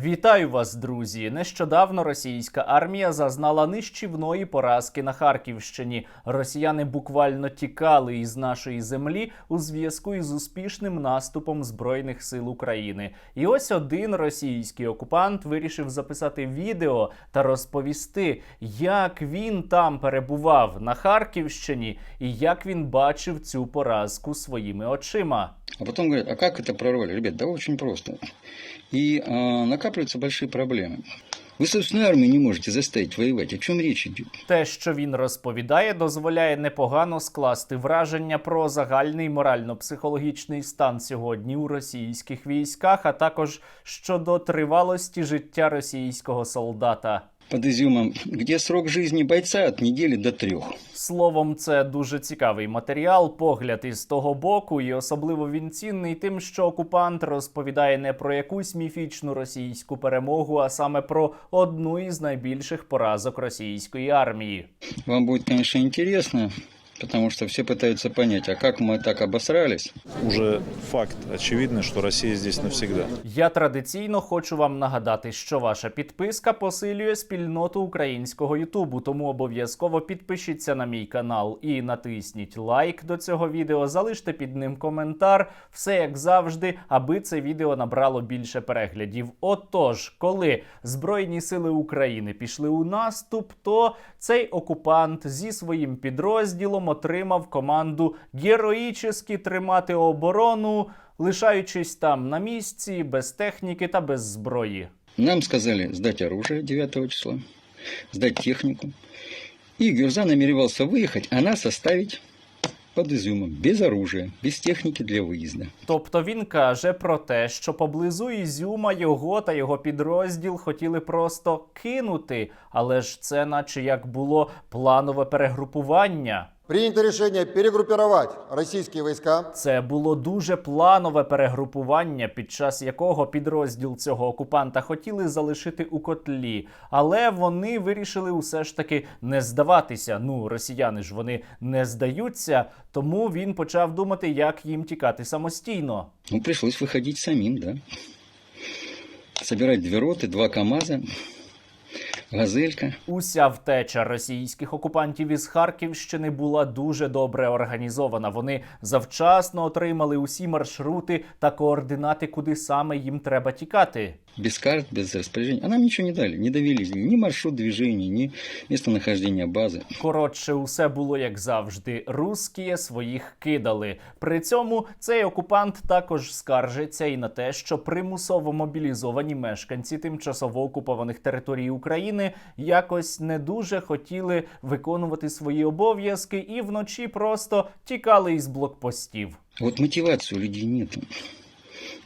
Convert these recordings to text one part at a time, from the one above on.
Вітаю вас, друзі! Нещодавно російська армія зазнала нищівної поразки на Харківщині. Росіяни буквально тікали із нашої землі у зв'язку із успішним наступом збройних сил України. І ось один російський окупант вирішив записати відео та розповісти, як він там перебував на Харківщині і як він бачив цю поразку своїми очима. А потом говорят, а как это прорвали? Ребят, да очень просто. И а, накапливаются большие проблемы. Ви собственную армії не можете заставити воювати. О чому річ идет? Те, що він розповідає, дозволяє непогано скласти враження про загальний морально-психологічний стан сьогодні у російських військах, а також щодо тривалості життя російського солдата. Под Ізюмом, где срок жизни бойця від неділі до трьох. Словом, це дуже цікавий матеріал, погляд із того боку, і особливо він цінний тим, що окупант розповідає не про якусь міфічну російську перемогу, а саме про одну із найбільших поразок російської армії. Вам буде, звісно, интересно, потому что все пытаются понять, а как мы так обосрались? Уже факт очевидный, что Россия здесь навсегда. Я традиційно хочу вам нагадати, що ваша підписка посилює спільноту українського Ютубу. Тому обов'язково підпишіться на мій канал і натисніть лайк до цього відео. Залиште під ним коментар. Все як завжди, аби це відео набрало більше переглядів. Отож, коли Збройні сили України пішли у наступ, то цей окупант зі своїм підрозділом отримав команду героїчески тримати оборону, лишаючись там на місці, без техніки та без зброї. Нам сказали сдать оружие 9 числа, сдать технику. И Гюрза намеревался выехать, а нас оставить под изюмом, без оружия, без техники для выезда. Тобто він каже про те, що поблизу Ізюма його та його підрозділ хотіли просто кинути, але ж це, наче як було планове перегрупування. Принято решение перегруппировать российские войска Це було дуже планове перегрупування, під час якого підрозділ цього окупанта хотіли залишити у котлі, але вони вирішили усе ж таки не здаватися. Ну, росіяни ж вони не здаються, тому він почав думати, як їм тікати самостійно. Ну, пришлось выходить самим, да. Собирать две роты, два КАМАЗа, газелька. Уся втеча російських окупантів із Харківщини була дуже добре організована. Вони завчасно отримали усі маршрути та координати, куди саме їм треба тікати. без карт, без распоряжений. А нам ничего не дали, не довели ни маршрут движения, ни местонахождение базы. Коротше, усе було як завжди. Русські своїх кидали. При цьому цей окупант також скаржиться і на те, що примусово мобілізовані мешканці тимчасово окупованих територій України якось не дуже хотіли виконувати свої обов'язки і вночі просто тікали із блокпостів. Вот мотивации у людей нет.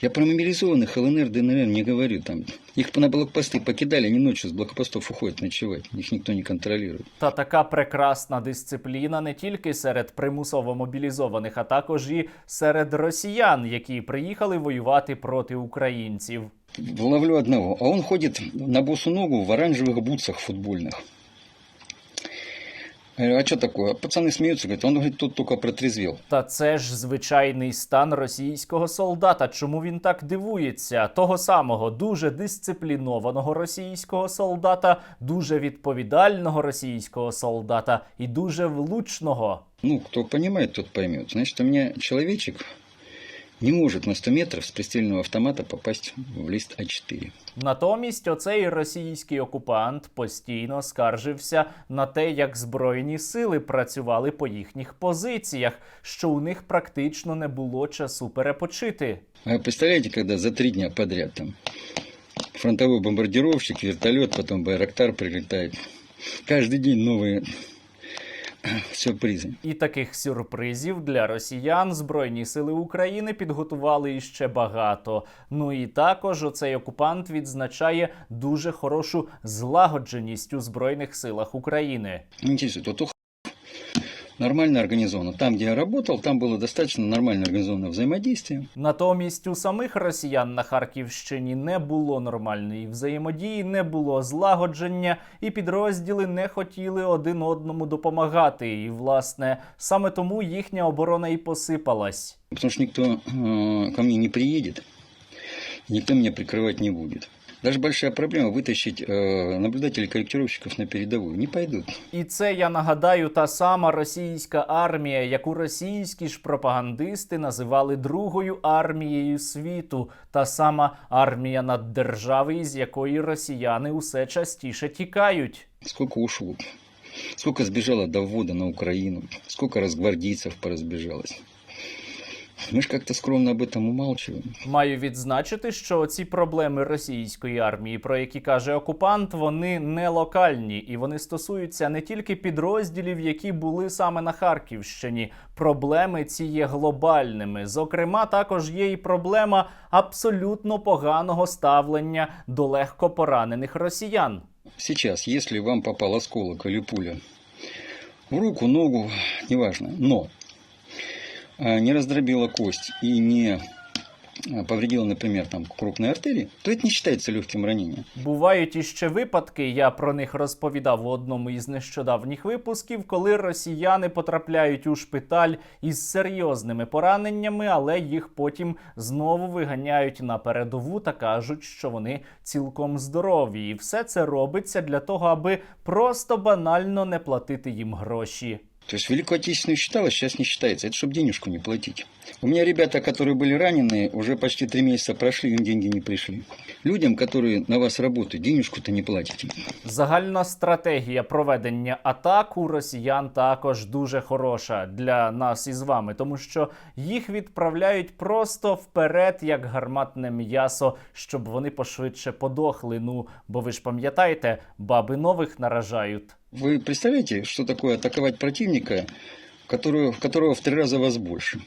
Я про мобилизованных ЛНР, ДНР не говорю. Там их на блокпосты покидали, они ночью с блокпостов уходят ночевать. Их никто не контролирует. Та така прекрасна дисципліна не тільки серед примусово мобілізованих, а також і серед росіян, які приїхали воювати проти українців Ловлю одного, а он ходит на босу ногу в оранжевых бутсах футбольных. Я говорю, а что такое? Пацаны смеются, говорят, он говорит, тут только протрезвел. Та це ж звичайний стан російського солдата. Чому він так дивується? Того самого дуже дисциплінованого російського солдата, дуже відповідального російського солдата і дуже влучного. Ну, кто понимает, тот поймет. Значит, у меня человечек не может на 100 метров с пристрельного автомата попасть в лист А4. Натомість оцей російський окупант постійно скаржився на те, як збройні сили працювали по їхніх позиціях, що у них практично не було часу перепочити. А вы представляете, когда за три дня подряд там фронтовой бомбардировщик, вертолет, потом Байрактар прилетает. Каждый день новые сюрпризы. І таких сюрпризів для росіян Збройні сили України підготували іще багато. Ну і також оцей окупант відзначає дуже хорошу злагодженість у збройних силах України. Меня то нормально организовано. Там, где я работал, там было достаточно нормально организовано взаимодействие. Натомість у самих росіян на Харківщині не було нормальної взаємодії, не було злагодження, і підрозділи не хотіли один одному допомагати. І, власне, саме тому їхня оборона і посипалась. Потому что никто э, ко мне не приедет, никто меня прикрывать не будет. Даже большая проблема вытащить э, наблюдателей корректировщиков на передовую. Не пойдут. І це я нагадаю та сама російська армія, яку російські ж пропагандисти називали другою армією світу, та сама армія наддержави, з якої росіяни усе частіше тікають. Сколько ушло. Сколько сбежало до ввода на Украину. Сколько разгвардейцев поразбежалось. Мы же как-то скромно об этом умалчиваем. Маю відзначити, що ці проблеми російської армії, про які каже окупант, вони не локальні і вони стосуються не тільки підрозділів, які були саме на Харківщині. Проблеми ці є глобальними. Зокрема, також є і проблема абсолютно поганого ставлення до легко поранених росіян. Сейчас, если вам попал осколок или пуля в руку, ногу, неважно, но не раздробила кость и не повредила, например, там крупные артерии, то это не считается легким ранением. Бувають іще випадки, я про них розповідав у одному із нещодавніх випусків, коли росіяни потрапляють у шпиталь із серйозними пораненнями, але їх потім знову виганяють на передову та кажуть, що вони цілком здорові. І все це робиться для того, аби просто банально не платити їм гроші. То есть Великую Отечественную считалось, сейчас не считается. Это чтобы денежку не платить. У меня ребята, которые были ранены, уже почти три месяца прошли, им деньги не пришли. Людям, которые на вас работают, денежку-то не платите. Загальна стратегія проведення атак у росіян також дуже хороша для нас із вами, тому що їх відправляють просто вперед, як гарматне м'ясо, щоб вони пошвидше подохли. Ну бо ви ж пам'ятаєте, баби нових наражають. Вы представляете, что такое атаковать противника, которого, которого в три раза вас больше?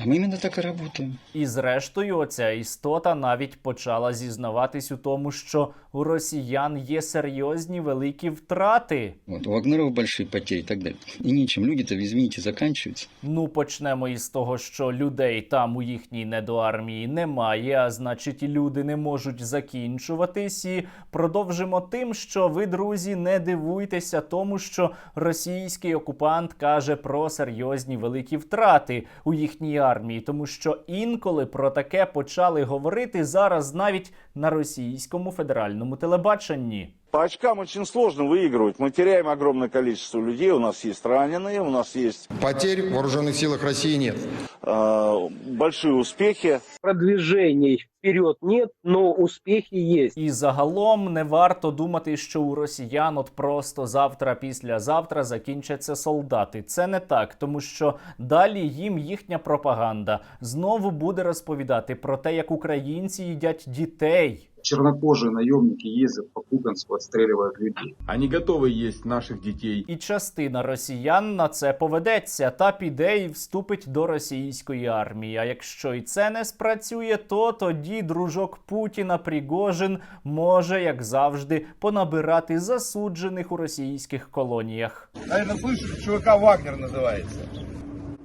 А мы именно так и работаем. І зрештою, оця істота навіть почала зізнаватись у тому, що у росіян є серйозні великі втрати. Вот, у Вагнеров большие потери и так далее. И ничем. Люди-то, извините, заканчиваются. Ну, почнемо із того, що людей там у їхній недоармії немає, а значить, і люди не можуть закінчуватись. І продовжимо тим, що ви, друзі, не дивуйтеся тому, що російський окупант каже про серйозні великі втрати у їхній армії, тому що інколи про таке почали говорити зараз навіть на російському федеральному телебаченні. По очкам очень сложно выигрывать. Мы теряем огромное количество людей. У нас есть раненые, у нас есть Потерь в вооруженных силах России нет. э, большие успехи. продвижений вперед нет, но успехи есть. І загалом не варто думати, що у росіян от просто завтра, післязавтра закінчаться солдати. Це не так, тому що далі їм їхня пропаганда знову буде розповідати про те, як українці їдять дітей. чернокожие наемники ездят по Куганцу, отстреливают людей. Они готовы есть наших детей. І частина росіян на це поведеться та піде і вступить до російської армії. А якщо і це не спрацює, то тоді дружок Путіна Пригожин може, як завжди, понабирати засуджених у російських колоніях. Наверное, слышали, ЧВК «Вагнер» называется.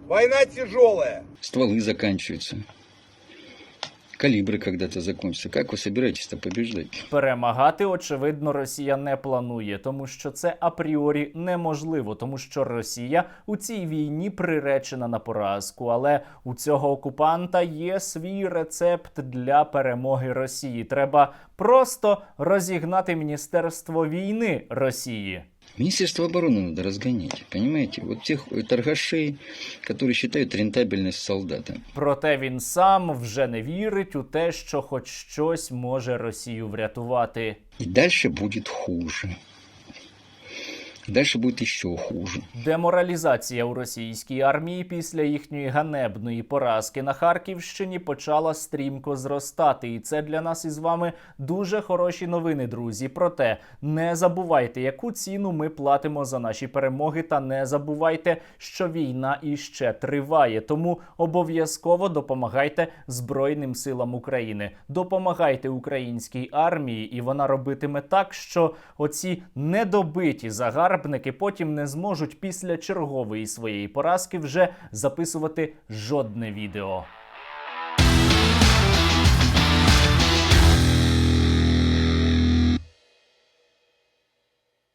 Война тяжелая. Стволы заканчиваются. Калибры когда-то закончатся. Как вы собираетесь-то побеждать? Перемагати, очевидно, Росія не планує, тому що це апріорі неможливо, тому що Росія у цій війні приречена на поразку. Але у цього окупанта є свій рецепт для перемоги Росії. Треба просто розігнати міністерство війни Росії. Министерство обороны надо разгонять, понимаете? Вот тех торгашей, которые считают рентабельность солдата. Проте він сам вже не вірить у те, що хоч щось може Росію врятувати. і далі буде хуже. Дальше будет еще хуже. Деморалізація у російській армії після їхньої ганебної поразки на Харківщині почала стрімко зростати, і це для нас із вами дуже хороші новини, друзі. Проте не забувайте, яку ціну ми платимо за наші перемоги, та не забувайте, що війна іще триває. Тому обов'язково допомагайте Збройним силам України, допомагайте українській армії, і вона робитиме так, що оці недобиті загарбники потім не зможуть після чергової своєї поразки вже записувати жодне відео.